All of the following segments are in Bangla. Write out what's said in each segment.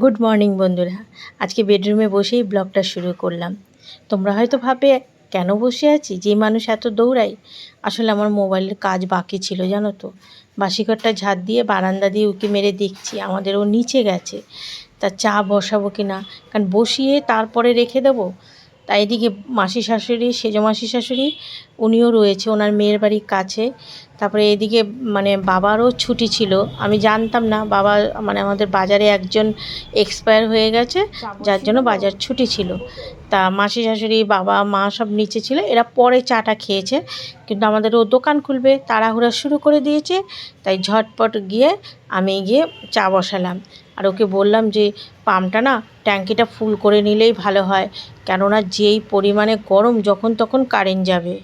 গুড মর্নিং বন্ধুরা। আজকে বেডরুমে বসেই ব্লগটা শুরু করলাম। তোমরা হয়তো ভাবে, কেন বসে আছি? যে মানুষ এত দৌড়াই আসলে আমার মোবাইলের কাজ বাকি ছিল, জানো তো। বাসিঘরটা ঝাড় দিয়ে বারান্দা দিয়ে উকি মেরে দেখছি, আমাদের ও নিচে গেছে। তা চা বসাবো কি না কারণ বসিয়ে তারপরে রেখে দেবো? তাই এদিকে মাসি শাশুড়ি সেজ মাসি শাশুড়ি উনিও রয়েছে ওনার মেয়ের বাড়ির কাছে। তারপরে এদিকে মানে বাবারও ছুটি ছিল। আমি জানতাম না বাবা মানে আমাদের বাজারে একজন এক্সপায়ার হয়ে গেছে যার জন্য বাজার ছুটি ছিল। তা মাসি শাশুড়ি বাবা মা সব নিচে ছিল। এরা পরে চাটা খেয়েছে কিন্তু আমাদের ও দোকান খুলবে তাড়াহুড়া শুরু করে দিয়েছে। তাই ঝটপট গিয়ে আমি গিয়ে চা বসালাম। আর ওকে বললাম যে পাম্পটা না ট্যাঙ্কিটা ফুল করে নিলেই ভালো হয়। কেননা যেই পরিমাণে গরম যখন তখন কারেন্ট যাবে।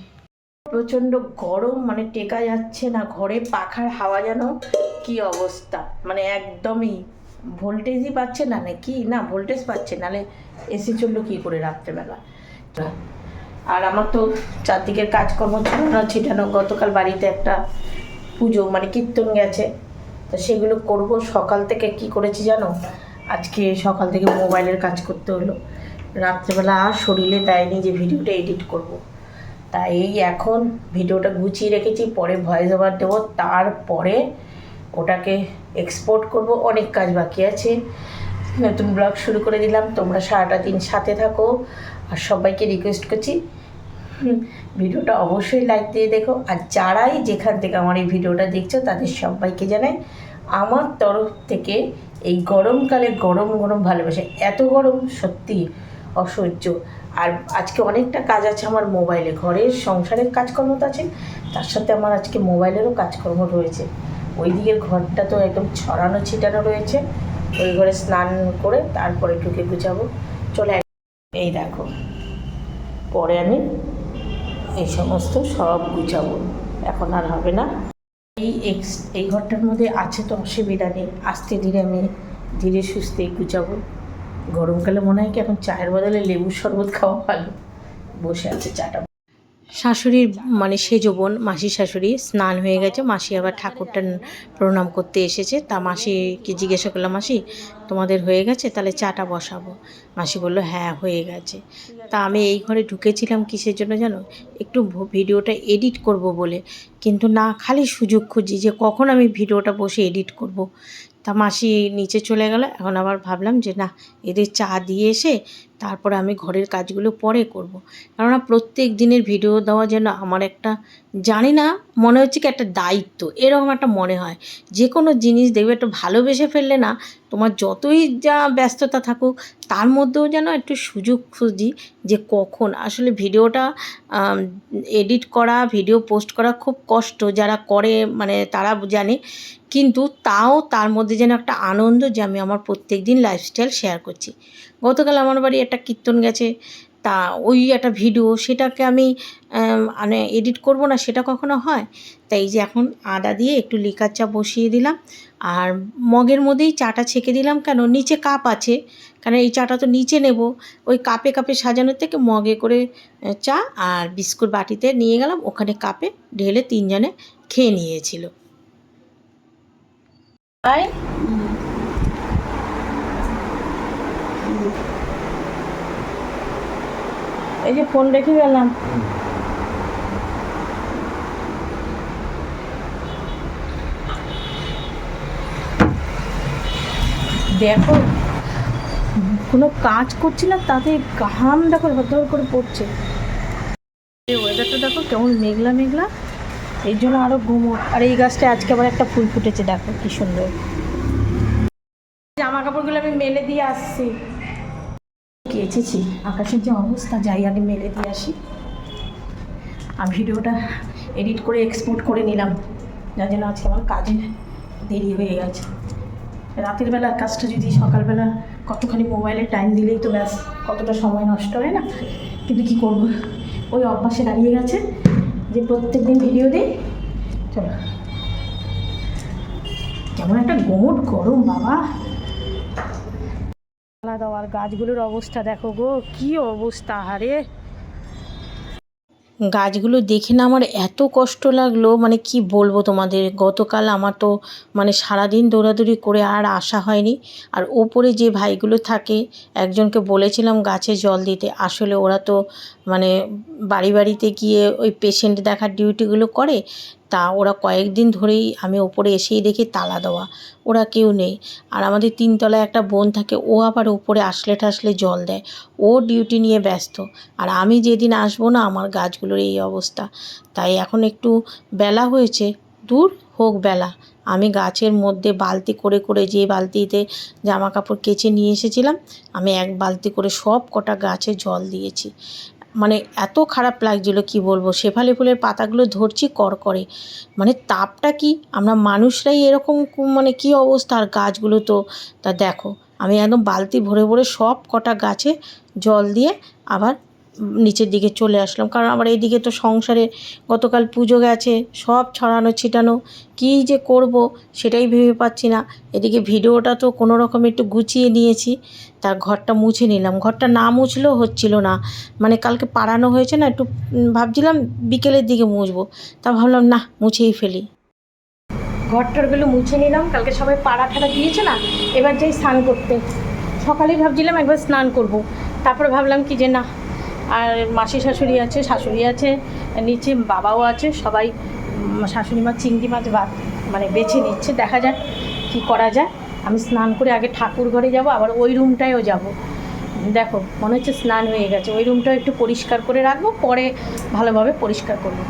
প্রচণ্ড গরম মানে টেকা যাচ্ছে না, ঘরে পাখার হাওয়া যেন, কি অবস্থা? মানে একদমই ভোল্টেজই পাচ্ছে না না কি না, ভোল্টেজ পাচ্ছে নালে এসি চলল কী করে রাত্রেবেলা? আর আমার তো চারদিকের কাজকর্ম ছিল ছড়ানো ছিটানো গতকাল বাড়িতে একটা পুজো মানে কীর্তন গেছে। তো সেগুলো করব। সকাল থেকে কি করেছি জানো? আজকে সকাল থেকে মোবাইলের কাজ করতে হলো। রাত্রেবেলা আর শরীরে দেয়নি যে ভিডিওটা এডিট করব। তাই এই এখন ভিডিওটা গুছিয়ে রেখেছি, পরে ভয়েস ওভার দেবো। তারপরে ওটাকে এক্সপোর্ট করব। অনেক কাজ বাকি আছে। নতুন ব্লগ শুরু করে দিলাম। তোমরা সারাটা দিন সাথে থাকো। আর সবাইকে রিকোয়েস্ট করছি ভিডিওটা অবশ্যই লাইক দিয়ে দেখো। আর যারাই যেখান থেকে আমার এই ভিডিওটা দেখছ, তাদের সবাইকে জানাই আমার তরফ থেকে এই গরমকালে গরম গরম ভালোবাসে। এত গরম সত্যি অসহ্য। আর আজকে অনেকটা কাজ আছে আমার মোবাইলে। ঘরের সংসারের কাজকর্ম তো আছে, তার সাথে আমার আজকে মোবাইলেরও কাজকর্ম রয়েছে। ওই দিকের ঘরটা তো একদম ছড়ানো ছিটানো রয়েছে। ওই ঘরে স্নান করে তারপরে ঢুকে গুছাবো। চলে। এই দেখো, পরে আমি এই সমস্ত সব গুছাবো। এখন আর হবে না। এই এক্স এই ঘরটার মধ্যে আছে তো অসুবিধা নেই আস্তে ধীরে আমি ধীরে সুস্থে গুচাবো গরমকালে মনে হয় কি এখন চায়ের বদলে লেবুর শরবত খাওয়া ভালো। বসে আছে চাটা শাশুড়ির মানে সেজ বোন মাসি শাশুড়ি স্নান হয়ে গেছে। মাসি আবার ঠাকুরটা প্রণাম করতে এসেছে। তা মাসিকে জিজ্ঞাসা করলাম, মাসি, তোমাদের হয়ে গেছে? তাহলে চাটা বসাবো। মাসি বলল হ্যাঁ হয়ে গেছে। তা আমি এই ঘরে ঢুকেছিলাম কিসের জন্য জানো? একটু ভিডিওটা এডিট করব বলে। কিন্তু না, খালি সুযোগ খুঁজি যে কখন আমি ভিডিওটা বসে এডিট করব। তা মাসি নিচে চলে গেল। এখন আবার ভাবলাম যে, না, এদের চা দিয়ে এসে তারপরে আমি ঘরের কাজগুলো পরে করব। কেননা প্রত্যেক দিনের ভিডিও দেওয়া যেন আমার একটা, জানি না, মনে হচ্ছে কি একটা দায়িত্ব, এরকম একটা মনে হয় যে কোনো জিনিস দেখবে একটু ভালোবেসে ফেললে না, তোমার যতই যা ব্যস্ততা থাকুক তার মধ্যেও যেন একটু সুযোগ খুঁজি যে কখন। আসলে ভিডিওটা এডিট করা ভিডিও পোস্ট করা খুব কষ্ট। যারা করে মানে তারা জানে। কিন্তু তাও তার মধ্যে যেন একটা আনন্দ যে আমি আমার প্রত্যেক দিন লাইফস্টাইল শেয়ার করছি। গতকাল আমার বাড়ি একটা কীর্তন গেছে। তা ওই একটা ভিডিও সেটাকে আমি মানে এডিট করব না সেটা কখনো হয়? তাই যে এখন আদা দিয়ে একটু লিকার চা বসিয়ে দিলাম। আর মগের মধ্যেই চাটা ছেঁকে দিলাম কেন? নিচে কাপ আছে। কারণ এই চাটা তো নিচে নেব। ওই কাপে কাপে সাজানোর থেকে মগে করে চা আর বিস্কুট বাটিতে নিয়ে গেলাম। ওখানে কাপে ঢেলে তিনজনে খেয়ে নিয়েছিল। তাই এই যে ফোন রেখে গেলাম। দেখো, কোনো কাজ করছি না, তাতে ঘাম দেখো ধর করে পড়ছে। ওয়েদারটা দেখো কেমন মেঘলা মেঘলা। এই জন্য আরও ঘুমো আর এই গাছটা আজকে আবার একটা ফুল ফুটেছে, দেখো কি সুন্দর। জামা কাপড়গুলো আমি মেলে দিয়ে আসছি। কেচেছি আকাশের যে অবস্থা, যাই আগে মেলে দিয়ে আসি। আর ভিডিওটা এডিট করে এক্সপোর্ট করে নিলাম। যার জন্য আজকে আমার কাজে দেরি হয়ে গেছে। রাতের বেলার কাজটা যদি সকালবেলা কতখানি মোবাইলে টাইম দিলেই তো ব্যাস, কতটা সময় নষ্ট হয় না? কিন্তু কি করব? ওই অভ্যাসে দাঁড়িয়ে গেছে যে প্রত্যেক দিন ভিডিও দিই। চলো। কেমন একটা গোট গরম, বাবা। আলাদা আর গাছগুলোর অবস্থা দেখো গো, কি অবস্থা, হারে। গাছগুলো দেখে না আমার এত কষ্ট লাগল মানে কি বলব তোমাদের, গতকাল আমার তো মানে সারাদিন দৌড়াদৌড়ি করে আর আসা হয়নি। আর ওপরে যে ভাইগুলো থাকে, একজনকে বলেছিলাম গাছে জল দিতে, আসলে ওরা তো মানে বাড়ি বাড়িতে গিয়ে ওই পেশেন্ট দেখার ডিউটিগুলো করে তা ওরা কয়েকদিন ধরেই আমি ওপরে এসেই দেখি তালা দেওয়া। ওরা কেউ নেই। আর আমাদের তিনতলায় একটা বোন থাকে, ও আবার ওপরে আসলে ঠাসলে জল দেয়। ও ডিউটি নিয়ে ব্যস্ত। আর আমি যেদিন আসব না, আমার গাছগুলোর এই অবস্থা। তাই এখন একটু বেলা হয়েছে। দূর হোক বেলা। আমি গাছের মধ্যে বালতি করে করে যে বালতিতে জামা কাপড় কেচে নিয়ে এসেছিলাম, আমি এক বালতি করে সব কটা গাছে জল দিয়েছি। মানে এত খারাপ লাগছিল, কি বলব? শেফালি ফুলের পাতাগুলো ধরছি কর করে মানে তাপটা কি? আমরা মানুষরাই এরকম মানে কি অবস্থা? আর গাছগুলো তো, তা দেখো, আমি একদম বালতি ভরে ভরে সব কটা গাছে জল দিয়ে আবার নিচের দিকে চলে আসলাম। কারণ আমার এইদিকে তো সংসারে গতকাল পুজো গেছে, সব ছড়ানো ছিটানো। কী যে করব সেটাই ভেবে পাচ্ছি না। এদিকে ভিডিওটা তো কোনো রকম একটু গুছিয়ে নিয়েছি তার ঘরটা মুছে নিলাম। ঘরটা না মুছলেও হচ্ছিল না। মানে কালকে পাড়ানো হয়েছে না, একটু ভাবছিলাম বিকেলের দিকে মুছবো। তা ভাবলাম, না, মুছেই ফেলি। ঘরটরগুলো মুছে নিলাম। কালকে সবাই পাড়া ঠাড়া দিয়েছে না, এবার যাই স্নান করতে। সকালেই ভাবছিলাম একবার স্নান করব। তারপরে ভাবলাম কি যে, না আর মাসি শাশুড়ি আছে শাশুড়ি আছে, নিচে বাবাও আছে, সবাই শাশুড়ি মা চিংড়ি মাছ ভাত মানে বেছে নিচ্ছে, দেখা যাক কি করা যায়। আমি স্নান করে আগে ঠাকুর ঘরে যাব, আবার ওই রুমটায়ও যাব। দেখো, মনে হচ্ছে স্নান হয়ে গেছে, ওই রুমটাও একটু পরিষ্কার করে রাখব, পরে ভালোভাবে পরিষ্কার করব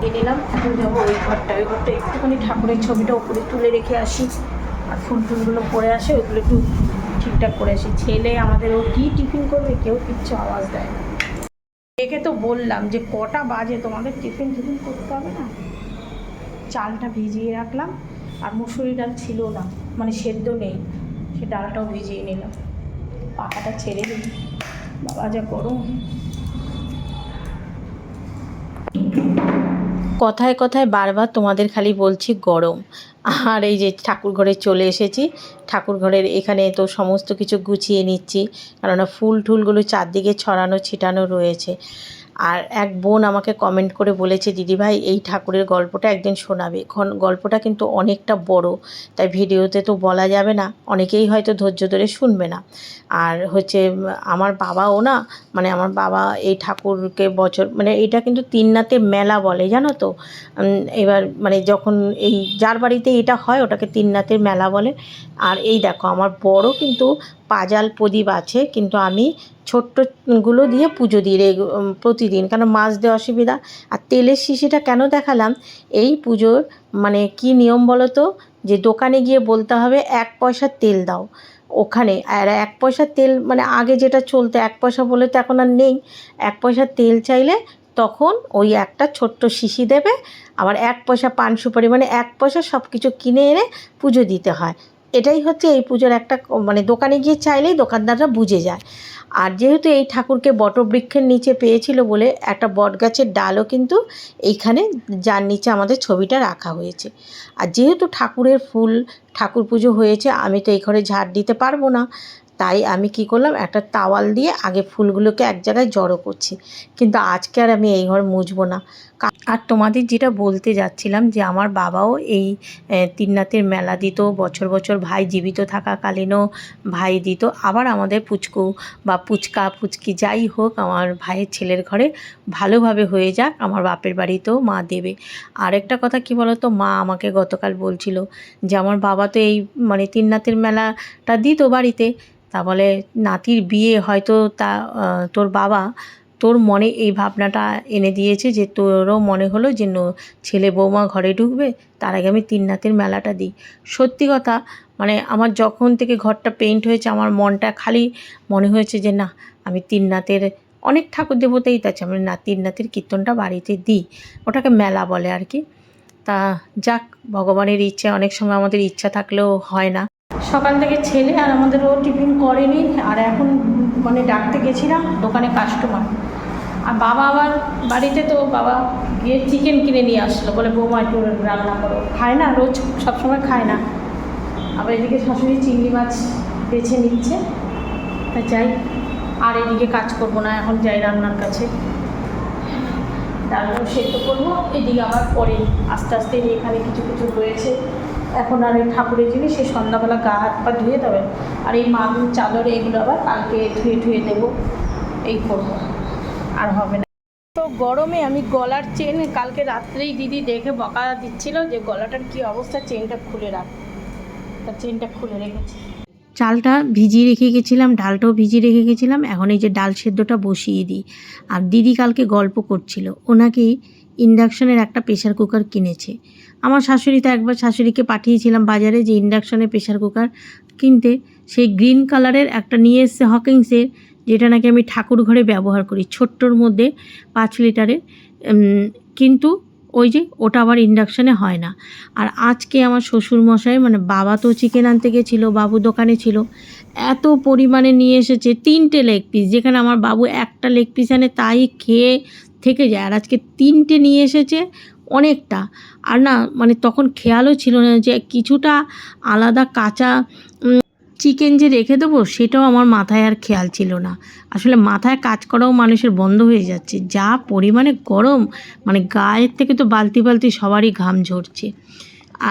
দিয়ে নিলাম এখন যাব ওই ঘরটা ওই ঘরটা একটুখানি ঠাকুরের ছবিটা উপরে তুলে রেখে আসি। আর ফুল টুলগুলো পরে আসে ওইগুলো একটু ঠিকঠাক করে আসি। ছেলে আমাদের, ও কী টিফিন করবে? কেউ কিচ্ছু আওয়াজ দেয় না। একে তো বললাম যে, কটা বাজে? তোমাদের টিফিন টিফিন করতে হবে না? চালটা ভিজিয়ে রাখলাম, আর মুসুরি ডাল ছিল না মানে সেদ্ধ নেই। সে ডালটাও ভিজিয়ে নিলাম। পাখাটা ছেড়ে দিই। বাবা যা গরম। কথায় কথায় বারবার তোমাদের খালি বলছি গরম। আর এই যে ঠাকুর ঘরে চলে এসেছি, ঠাকুর ঘরের এখানে তো সমস্ত কিছু গুছিয়ে নিচ্ছি, কেননা ফুল টুলগুলো চারদিকে ছড়ানো ছিটানো রয়েছে। আর এক বোন আমাকে কমেন্ট করে বলেছে দিদিভাই এই ঠাকুরের গল্পটা একদিন শোনাবে। গল্পটা কিন্তু অনেকটা বড়, তাই ভিডিওতে তো বলা যাবে না, অনেকেই হয়তো ধৈর্য ধরে শুনবে না। আর হচ্ছে, আমার বাবাও না মানে আমার বাবা এই ঠাকুরকে বছর মানে এটা কিন্তু তিননাতে মেলা বলে, জানো তো? এবার মানে যখন এই, যার বাড়িতে এটা হয়, ওটাকে তিননাথের মেলা বলে। আর এই দেখো, আমার বড় কিন্তু পাজাল প্রদীপ আছে, কিন্তু আমি ছোট্টগুলো দিয়ে পুজো দিই প্রতিদিন। কারণ মাছ দেওয়া অসুবিধা? আর তেলের শিশিটা কেন দেখালাম? এই পুজোর মানে কি নিয়ম বলো তো যে দোকানে গিয়ে বলতে হবে, এক পয়সা তেল দাও। ওখানে আর এক পয়সা তেল মানে আগে যেটা চলতো, এক পয়সা বলে তো এখন আর নেই। এক পয়সা তেল চাইলে তখন ওই একটা ছোট্ট শিশি দেবে, আবার এক পয়সা পান সুপারি মানে এক পয়সা সব কিছু কিনে এনে পুজো দিতে হয়। এটাই হচ্ছে এই পুজোর একটা মানে দোকানে গিয়ে চাইলেই দোকানদাররা বুঝে যায়। আর যেহেতু এই ঠাকুরকে বটবৃক্ষের নিচে পেয়েছিল বলে একটা বটগাছের ডালও কিন্তু এইখানে যার নিচে আমাদের ছবিটা রাখা হয়েছে। আর যেহেতু ঠাকুরের ফুল, ঠাকুর পুজো হয়েছে, আমি তো এই ঘরে ঝাড় দিতে পারব না। তাই আমি কি করলাম, একটা তাওয়াল দিয়ে আগে ফুলগুলোকে এক জায়গায় জড়ো করছি। কিন্তু আজকে আর আমি এই ঘর মুছবো না। আর তোমাদের যেটা বলতে যাচ্ছিলাম যে আমার বাবাও এই তিননাথের মেলা দিত, বছর বছর ভাই জীবিত থাকাকালীনও ভাই দিত। আবার আমাদের পুচকু বা পুচকা, পুচকি যাই হোক, আমার ভাইয়ের ছেলের ঘরে ভালোভাবে হয়ে যাক, আমার বাপের বাড়িতেও মা দেবে। আরেকটা কথা কি বলতো, মা আমাকে গতকাল বলছিল যে আমার বাবা তো এই মানে তিননাথের মেলাটা দিত বাড়িতে। তা বলে, নাতির বিয়ে হয়তো তা তোর বাবা তোর মনে এই ভাবনাটা এনে দিয়েছে যে তোরও মনে হলো যে ছেলে বৌমা ঘরে ঢুকবে, তার আগে আমি তিননাথের মেলাটা দিই। সত্যি কথা মানে আমার যখন থেকে ঘরটা পেইন্ট হয়েছে, আমার মনটা খালি মনে হয়েছে যে না, আমি তিননাথের, অনেক ঠাকুর দেবতাই তো আছে আমি না তিননাথের কীর্তনটা বাড়িতে দিই। ওটাকে মেলা বলে আর কি। তা যাক, ভগবানের ইচ্ছে, অনেক সময় আমাদের ইচ্ছা থাকলেও হয় না। সকাল থেকে ছেলে আর আমাদের ও টিফিন করেনি, আর এখন মানে ডাকতে গেছিলাম দোকানে কাস্টমার আর বাবা আবার বাড়িতে তো বাবা গিয়ে চিকেন কিনে নিয়ে আসলো, বলে বৌমা একটু রান্না করো। খায় না, রোজ সবসময় খায় না। আবার এদিকে শাশুড়ি চিংড়ি মাছ বেছে নিচ্ছে। তা যাই, আর এদিকে কাজ করব না, এখন যাই রান্নার কাছে। ডালটাও সেদ্ধ করব, এদিকে আবার পরে আস্তে আস্তে এখানে কিছু কিছু রয়েছে এখন আর এই ঠাকুরের জিনিস, সেই সন্ধ্যাবেলা গা হাত পা ধুয়ে দেবে আর এই মাদুর চাদর এগুলো আবার কালকে ধুয়ে ধুয়ে দেবো, এই করব। আর হবে না। তো গরমে আমি গলার চেন কালকে রাত্রেই দিদি দেখে বকা দিচ্ছিল যে গলাটার কি অবস্থা, চেনটা খুলে রাখ। তা চেনটা খুলে রেখেছি। চালটা ভিজিয়ে রেখে গেছিলাম, ডালটাও ভিজিয়ে রেখে গেছিলাম, এখন এই যে ডাল সেদ্ধটা বসিয়ে দিই। আর দিদি কালকে গল্প করছিল, ওনাকে ইন্ডাকশনের একটা প্রেশার কুকার কিনেছে। আমার শাশুড়ি তো একবার শাশুড়িকে পাঠিয়েছিলাম বাজারে যে ইন্ডাকশানে প্রেশার কুকার কিনতে, সেই গ্রিন কালারের একটা নিয়ে এসছে হকিংসের, যেটা নাকি আমি ঠাকুর ঘরে ব্যবহার করি, ছোট্টর মধ্যে পাঁচ লিটারের কিন্তু ওই যে ওটা আবার ইন্ডাকশানে হয় না। আর আজকে আমার শ্বশুর মশাই মানে বাবা তো চিকেন আনতে গেছিল, বাবু দোকানে ছিল, এত পরিমাণে নিয়ে এসেছে তিনটে লেগ পিস যেখানে আমার বাবু একটা লেগ পিস আনে তাই খেয়ে থেকে যায়। আর আজকে তিনটে নিয়ে এসেছে অনেকটা। আর না মানে তখন খেয়ালও ছিল না যে কিছুটা আলাদা কাঁচা চিকেন যে রেখে দেবো সেটাও আমার মাথায় আর খেয়াল ছিল না। আসলে মাথায় কাজ করাও মানুষের বন্ধ হয়ে যাচ্ছে। যা পরিমাণে গরম মানে গায়ের থেকে তো বালতি বালতি সবারই ঘাম ঝরছে।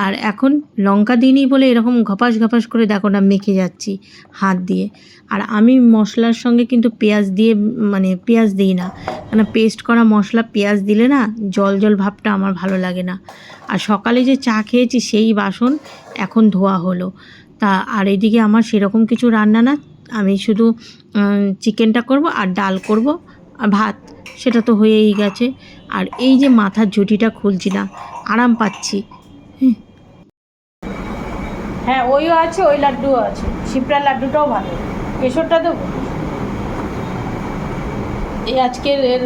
আর এখন লঙ্কা দিইনি বলে এরকম ঘপাস ঘপাস করে দেখো না মেখে যাচ্ছি হাত দিয়ে। আর আমি মশলার সঙ্গে কিন্তু পেঁয়াজ দিয়ে মানে পেঁয়াজ দিই না। কেন পেস্ট করা মশলা পেঁয়াজ দিলে না জল জল ভাবটা আমার ভালো লাগে না। আর সকালে যে চা খেয়েছি সেই বাসন এখন ধোয়া হলো। তা আর এদিকে আমার সেরকম কিছু রান্না না। আমি শুধু চিকেনটা করব আর ডাল করব, আর ভাত। সেটা তো হয়েই গেছে। আর এই যে মাথার ঝুঁটিটা খুলছি না, আরাম পাচ্ছি। হ্যাঁ ওইও আছে, ওই লাড্ডুও আছে। শিপ্রার লাড্ডুটাও ভালো। কেশরটা দেবো? এই আজকের এর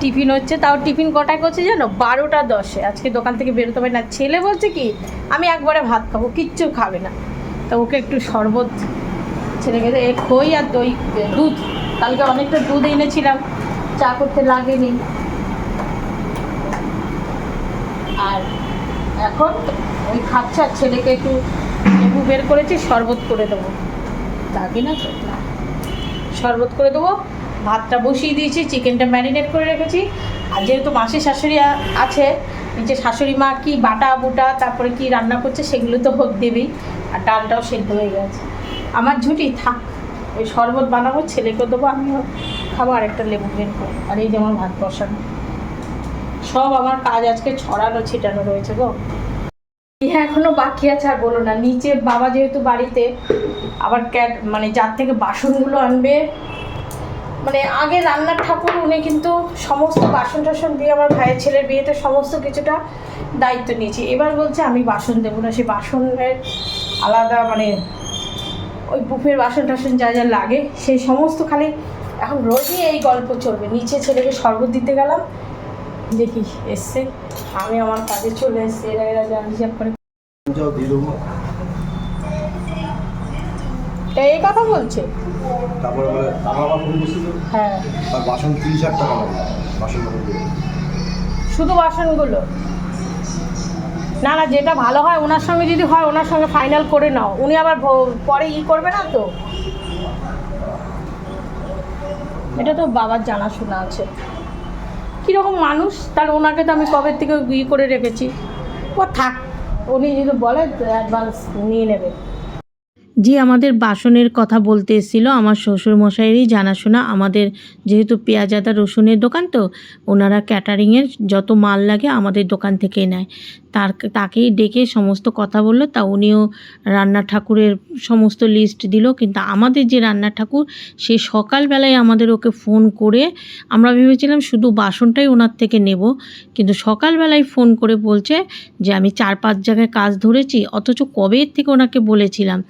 টিফিন হচ্ছে, তাও টিফিন কটায় করছে জানো? বারোটা দশে। আজকে দোকান থেকে বেরোতে হবে না। ছেলে বলছে কি, আমি একবারে ভাত খাব, কিচ্ছু খাবে না। তা ওকে একটু শরবত ছেলে ছেলেকে এ খই আর দই দুধ। কালকে অনেকটা দুধ এনেছিলাম, চা করতে লাগেনি। আর এখন ওই খাচ্ছে আর ছেলেকে একটু লেবু বের করেছি, শরবত করে দেবো। লাগে না। শরবত করে দেবো, ভাতটা বসিয়ে দিয়েছি, চিকেনটা ম্যারিনেট করে রেখেছি। আর যেহেতু মাসির শাশুড়ি আছে নিচে শাশুড়ি মা কি বাটা, বুটা, তারপরে কি রান্না করছে সেগুলো তো হোক দেবেই, আর ডালটাও সেদ্ধ হয়ে গেছে। আমার ঝুটি, থাক, ওই শরবত বানাবো ছেলেকে দেবো, আমিও খাব আর একটা লেবু বের করে। আর এই যে আমার ভাত বসানো। সব আমার কাজ আজকে ছড়ানো, ছিটানো রয়েছে গো। হ্যাঁ এখনও বাকি আছে আর বলো না, নিচে বাবা যেহেতু বাড়িতে, আবার ক্যাট মানে যার থেকে বাসনগুলো আনবে মানে আগে রান্নার ঠাকুর, উনি কিন্তু সমস্ত বাসন টাসন দিয়ে আমার ভাইয়ের ছেলের বিয়েতে সমস্ত কিছুটা দায়িত্ব নিয়েছি। এবার বলছে, আমি বাসন দেবো না। সেই বাসনের আলাদা মানে ওই বুফের বাসন টাসন যা যা লাগে সেই সমস্ত খালি এখন রোজই এই গল্প চলবে। নিচে ছেলেকে শরবত দিতে গেলাম দেখি এসছে আমি আমার কাজে চলে এসছি এরা এরা যা হিসাব করে তা এই কথা বলছে? তারপরে বলে টাকা আবার ফোন করছিল হ্যাঁ। আর বাসন তিরিশ হাজার টাকা বাসন শুধু বাসনগুলো? না না যেটা ভালো হয় ওনার সঙ্গে যদি হয় ওনার সঙ্গে ফাইনাল করে নাও। উনি আবার পরে ই করবে না তো? এটা তো বাবার জানাশোনা আছে। কীরকম মানুষ? তার ওনাকে তো আমি কবে থেকে ইয়ে করে রেখেছি। ও থাক, উনি যদি বলে অ্যাডভান্স নিয়ে নেবে। যে আমাদের বাসনের কথা বলতে এসেছিল, আমার শ্বশুর মশাইয়েরই জানাশোনা। আমাদের যেহেতু পেঁয়াজ আদা রসুনের দোকান তো, ওনারা ক্যাটারিংয়ের যত মাল লাগে আমাদের দোকান থেকেই নেয়। তার, তাকেই ডেকে সমস্ত কথা বলল, তা উনিও রান্না ঠাকুরের সমস্ত লিস্ট দিল, কিন্তু আমাদের যে রান্না ঠাকুর, সে সকালবেলায় আমাদের ওকে ফোন করে, আমরা ভেবেছিলাম শুধু বাসনটাই ওনার থেকে নেব, কিন্তু সকালবেলায় ফোন করে বলছে যে, আমি চার পাঁচ জায়গায় কাজ ধরেছি, অথচ কবে থেকে ওনাকে বলেছিলাম?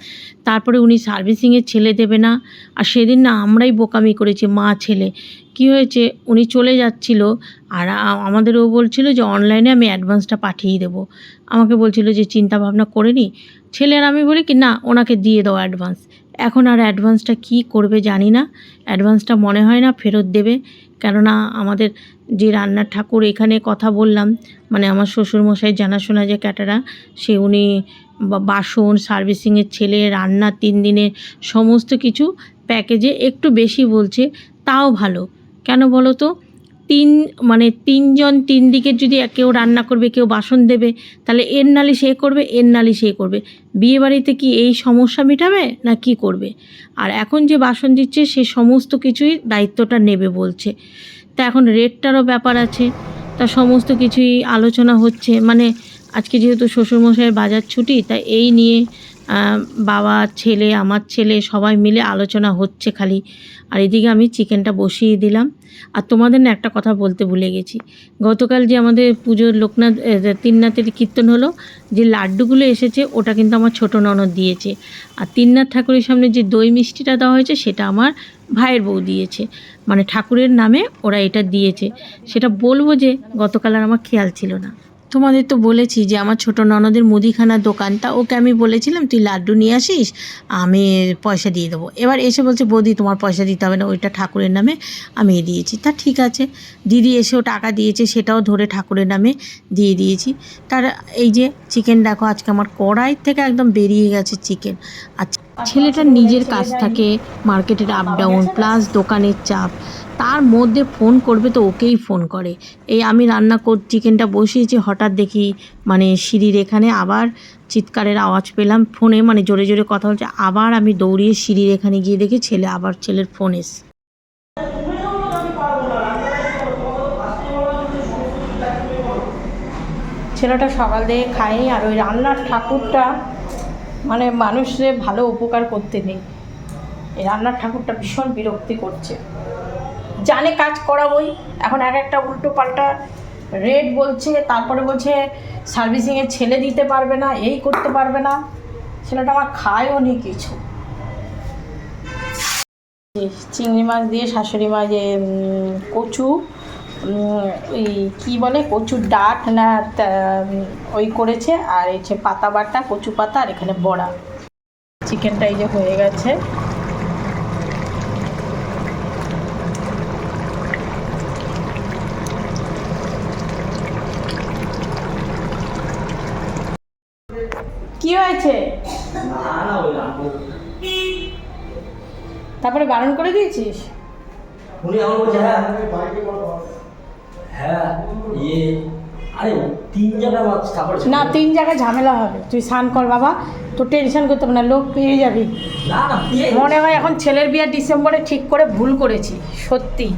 তারপরে উনি সার্ভিসিংয়ের ছেলে দেবে না। আর সেদিন না আমরাই বোকামি করেছি, মা ছেলে। কি হয়েছে? উনি চলে যাচ্ছিল আর আ- আমাদেরও বলছিল যে অনলাইনে আমি অ্যাডভান্সটা পাঠিয়ে দেবো। আমাকে বলছিল যে চিন্তা ভাবনা করে নি। ছেলে আর আমি বলি কি, না, ওনাকে দিয়ে দাও অ্যাডভান্স এখন আর অ্যাডভান্সটা কি করবে জানি না। অ্যাডভান্সটা মনে হয় না ফেরত দেবে। কেননা আমাদের যে রান্নার ঠাকুর এখানে কথা বললাম মানে আমার শ্বশুরমশাই জানাশোনা যে ক্যাটারা সে উনি বাসন সার্ভিসিংয়ের ছেলে, রান্না, তিন দিনের সমস্ত কিছু প্যাকেজে একটু বেশি বলছে, তাও ভালো। কেন বলো তো? তিন মানে তিনজন তিন দিকের যদি কেউ রান্না করবে, কেউ বাসন দেবে, তাহলে এর নালি সে করবে, এর নালি সে করবে। বিয়েবাড়িতে কি এই সমস্যা মেটাবে, না কি করবে? আর এখন যে বাসন দিচ্ছে, সে সমস্ত কিছুই দায়িত্বটা নেবে বলছে। তা এখন রেটটারও ব্যাপার আছে, তা সমস্ত কিছুই আলোচনা হচ্ছে। মানে আজকে যেহেতু শ্বশুরমশাইয়ের বাজার ছুটি, তাই এই নিয়ে বাবা, ছেলে, আমার ছেলে সবাই মিলে আলোচনা হচ্ছে খালি। আর এদিকে আমি চিকেনটা বসিয়ে দিলাম। আর তোমাদের না একটা কথা বলতে ভুলে গেছি। গতকাল যে আমাদের পুজোর লোকনাথ তিননাথের কীর্তন হলো, যে লাড্ডুগুলো এসেছে, ওটা কিন্তু আমার ছোটো ননদ দিয়েছে। আর তিননাথ ঠাকুরের সামনে যে দই মিষ্টিটা দেওয়া হয়েছে, সেটা আমার ভাইয়ের বউ দিয়েছে। মানে ঠাকুরের নামে ওরা এটা দিয়েছে। সেটা বলব যে গতকাল আর আমার খেয়াল ছিল না। তোমাদের তো বলেছি যে আমার ছোট ননদের মুদিখানার দোকান, তা ওকে আমি বলেছিলাম, তুই লাড্ডু নিয়ে আসিস, আমি পয়সা দিয়ে দেবো। এবার এসে বলছে, বৌদি, তোমার পয়সা দিতে হবে না, ওইটা ঠাকুরের নামে আমি দিয়েছি। তা ঠিক আছে, দিদি এসেও টাকা দিয়েছে, সেটাও ধরে ঠাকুরের নামে দিয়ে দিয়েছি। তার এই যে চিকেন দেখো, আজকে আমার কড়াই থেকে একদম বেরিয়ে গেছে চিকেন। আর ছেলেটার নিজের কাজ থাকে, মার্কেটের আপ ডাউন প্লাস দোকানের চাপ। তার মধ্যে ফোন করবে তো ওকেই ফোন করে। এই আমি রান্না কর, চিকেনটা বসিয়েছি, হঠাৎ দেখি মানে সিঁড়ির এখানে আবার চিৎকারের আওয়াজ পেলাম ফোনে মানে জোরে জোরে কথা বলছে। আবার আমি দৌড়িয়ে সিঁড়ির এখানে গিয়ে দেখি ছেলে, আবার ছেলের ফোন এসে। ছেলেটা সকাল থেকে খায়নি আর ওই রান্নার ঠাকুরটা মানে মানুষের ভালো উপকার করতে নেই। এই রান্নার ঠাকুরটা ভীষণ বিরক্তি করছে। জানে কাজ করাবই। এখন এক একটা উল্টো পাল্টা রেট বলছে, তারপরে বলছে সার্ভিসিংয়ের ছেলে দিতে পারবে না, এই করতে পারবে না। ছেলেটা আমার খায়ও নি কিছু। চিংড়ি মাছ দিয়ে শাশুড়ি মা যে কচু ওই কী বলে কচুর ডাট না ওই করেছে, আর এই যে পাতা বাটা, কচু পাতা, আর এখানে বড়া। চিকেনটা এই যে হয়ে গেছে। কি হয়েছে? তারপরে বারণ করে দিয়েছিস? উনি আমার বলছে হ্যাঁ হ্যাঁ ইয়ে আরে তিন জায়গা তারপরে না তিন জায়গায় ঝামেলা হবে। তুই স্নান কর বাবা। তোর টেনশন করতে হবে না লোক পেয়ে যাবি। না না বিয়ে মনে হয় এখন ছেলের বিয়ে ডিসেম্বরে ঠিক করে ভুল করেছি সত্যি।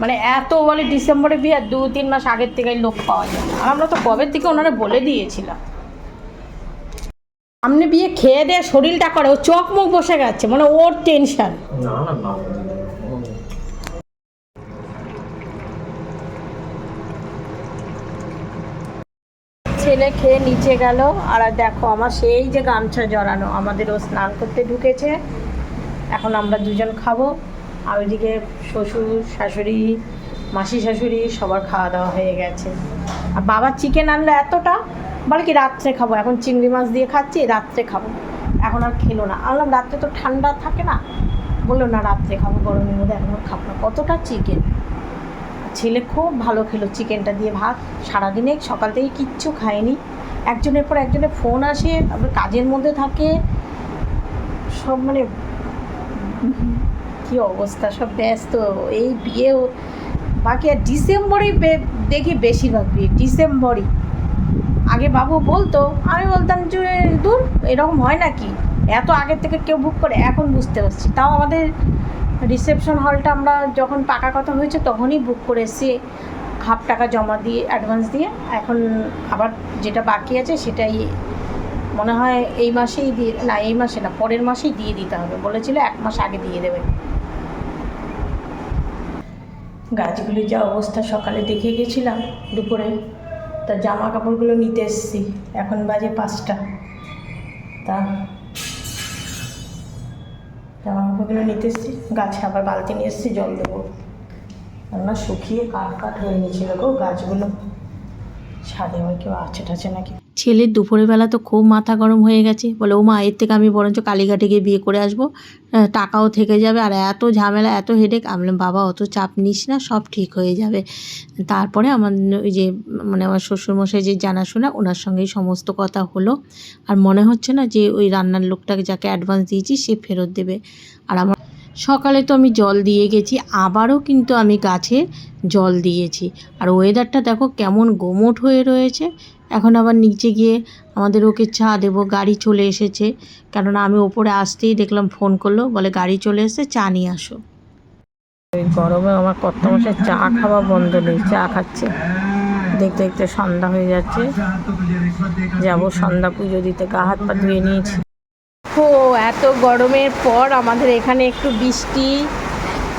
মানে এত বলে ডিসেম্বরে বিয়ে দু তিন মাস আগের থেকেই লোক পাওয়া যায় আর আমরা তো কবে থেকে ওনারা বলে দিয়েছিলাম। সামনে বিয়ে খেয়ে দিয়ে শরীরটা করে ও চোখ মুখ বসে গেছে মানে ওর টেনশন না না না। ছেলে খেয়ে নিচে গেল আর আর দেখো আমার সেই যে গামছা জড়ানো আমাদের ও স্নান করতে ঢুকেছে। এখন আমরা দুজন খাব। আর ওইদিকে শ্বশুর শাশুড়ি মাসি শাশুড়ি সবার খাওয়া দাওয়া হয়ে গেছে। আর বাবা চিকেন আনলো এতটা বলে কি, রাত্রে খাব। এখন চিংড়ি মাছ দিয়ে খাচ্ছি, রাত্রে খাব। এখন আর খেলো না। আনলাম রাত্রে তো ঠান্ডা থাকে না? বলল, না, রাত্রে খাব, গরমের মধ্যে এখন খাব না। কতটা চিকেন? ছেলে খুব ভালো খেলো চিকেনটা দিয়ে ভাত। সারাদিনে সকাল থেকে কিচ্ছু খায়নি। একজনের পর একজনের ফোন আসে, তারপরে কাজের মধ্যে থাকে। সব মানে কি অবস্থা? সব ব্যস্ত। এই বিয়েও বাকি আর ডিসেম্বরেই দেখি বেশিরভাগ বিয়ে, ডিসেম্বরই। আগে বাবু বলতো, আমি বলতাম যে, দূর, এরকম হয় নাকি? এত আগের থেকে কেউ বুক করে, এখন বুঝতে পারছি। তাও আমাদের রিসেপশন হলটা আমরা যখন পাকা কথা হয়েছে, তখনই বুক করে এসে হাফ টাকা জমা দিয়ে অ্যাডভান্স দিয়ে। এখন আবার যেটা বাকি আছে, সেটাই মনে হয় এই মাসেই দিয়ে, না, এই মাসে না, পরের মাসেই দিয়ে দিতে হবে। বলেছিল এক মাস আগে দিয়ে দেবে। গাছগুলির যা অবস্থা, সকালে দেখে গেছিলাম, দুপুরে। তা জামা কাপড়গুলো নিতে এসেছি। এখন বাজে পাঁচটা। তা জামা কাপড়গুলো নিতে এসেছি। গাছে আবার বালতি নিয়ে এসেছি, জল দেবো। না শুকিয়ে কাঠ কাঠ হয়ে গেছিল গো গাছগুলো। ছাদে আবার কেউ আছে টাছে নাকি? ছেলের দুপুরের বেলা তো খুব মাথা গরম হয়ে গেছে। বলে ও মা এর থেকে আমি বরঞ্চ কালীঘাটে গিয়ে বিয়ে করে আসব। টাকাও থেকে যাবে আর এত ঝামেলা, এত হেডেক আমি বাবা, অত চাপ নিস না, সব ঠিক হয়ে যাবে। তারপরে আমার ওই যে মানে আমার শ্বশুরমশাই যে জানাশোনা, ওনার সঙ্গেই সমস্ত কথা হলো। আর মনে হচ্ছে না যে, ওই রান্নার লোকটাকে যাকে অ্যাডভান্স দিয়েছি, সে ফেরত দেবে। আর আমার সকালে তো আমি জল দিয়ে গেছি, আবারও কিন্তু আমি গাছে জল দিয়েছি। আর ওয়েদারটা দেখো কেমন গোমট হয়ে রয়েছে। এখন আবার নিচে গিয়ে আমাদের ওকে চা দেবো, গাড়ি চলে এসেছে। কেননা আমি ওপরে আসতেই দেখলাম ফোন করল, বলে গাড়ি চলে এসেছে, চা নিয়ে আসো। এই গরমে আমার কত মাসে চা খাওয়া বন্ধ নেই, চা খাচ্ছে। দেখতে দেখতে সন্ধ্যা হয়ে যাচ্ছে। যাব সন্ধ্যা পুজো দিতে, গা হাত পা ধুয়ে নিয়েছি। ও এত গরমের পর আমাদের এখানে একটু বৃষ্টি।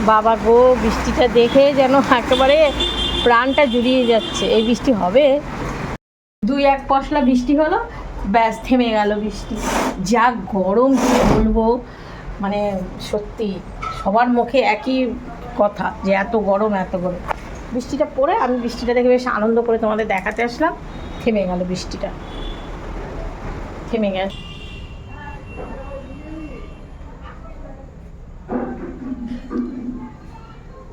বাবা গো, বৃষ্টিটা দেখে যেন একেবারে প্রাণটা জুড়িয়ে যাচ্ছে। এই বৃষ্টি হবে? দুই এক পশলা বৃষ্টি হলো, ব্যাস থেমে গেল বৃষ্টি। যা গরম কি বলব? মানে সত্যি, সবার মুখে একই কথা যে এত গরম এত গরম। বৃষ্টিটা পড়ে, আমি বৃষ্টিটা দেখে বেশ আনন্দ করে তোমাদের দেখাতে আসলাম। থেমে গেল বৃষ্টিটা। থেমে গেল।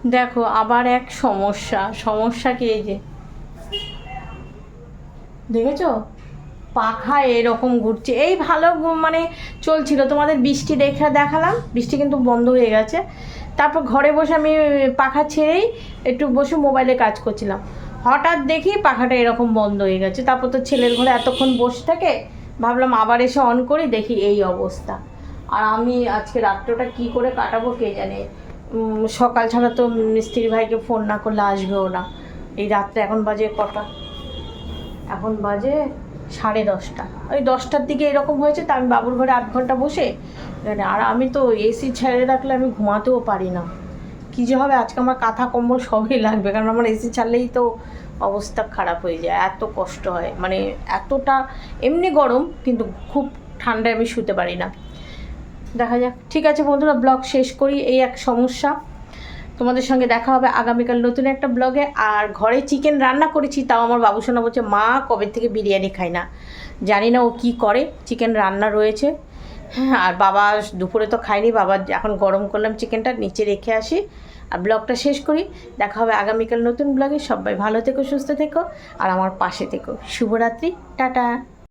দেখো, আবার এক সমস্যা। সমস্যা কি এই যে? দেখেছ? পাখা এরকম ঘুরছে। এই ভালো মানে চলছিল। তোমাদের বৃষ্টি দেখে দেখালাম। বৃষ্টি কিন্তু বন্ধ হয়ে গেছে। তারপর ঘরে বসে আমি পাখা ছেড়েই একটু বসে মোবাইলে কাজ করছিলাম। হঠাৎ দেখি পাখাটা এরকম বন্ধ হয়ে গেছে। তারপর তো ছেলের ঘরে এতক্ষণ বসে থাকে, ভাবলাম আবার এসে অন করি, দেখি এই অবস্থা। আর আমি আজকে রাত্রটা কি করে কাটাবো কে জানে? সকাল ছাড়া তো মিস্ত্রি ভাইকে ফোন না করলে আসবেও না। এই রাত্রে এখন বাজে কটা? এখন বাজে সাড়ে দশটা। ওই দশটার দিকে এরকম হয়েছে তা আমি বাবুর ঘরে আধ ঘণ্টা বসে আর আমি তো এসি ছেড়ে রাখলে আমি ঘুমাতেও পারি না। কী যে হবে, আজকে আমার কাঁথা, কম্বল সবই লাগবে, কারণ আমার এসি ছাড়লেই তো অবস্থা খারাপ হয়ে যায়, এত কষ্ট হয়। মানে এতটা, এমনি গরম, কিন্তু খুব ঠান্ডায় আমি শুতে পারি না। দেখা যাক। ঠিক আছে বন্ধুরা, ব্লগ শেষ করি। এই এক সমস্যা। তোমাদের সঙ্গে দেখা হবে আগামীকাল নতুন একটা ব্লগে। আর ঘরে চিকেন রান্না করেছি, তাও আমার বাবুসোনা বলছে, মা কবে থেকে বিরিয়ানি খায় না? জানি না ও কি করে চিকেন রান্না রয়েছে। আর বাবা দুপুরে তো খায়নি, বাবা এখন গরম করলাম চিকেনটা নিচে রেখে আসি। আর ব্লগটা শেষ করি। দেখা হবে আগামীকাল নতুন ব্লগে। সবাই ভালো থেকো, সুস্থ থেকো। আর আমার পাশে থেকো। শুভরাত্রি, টাটা।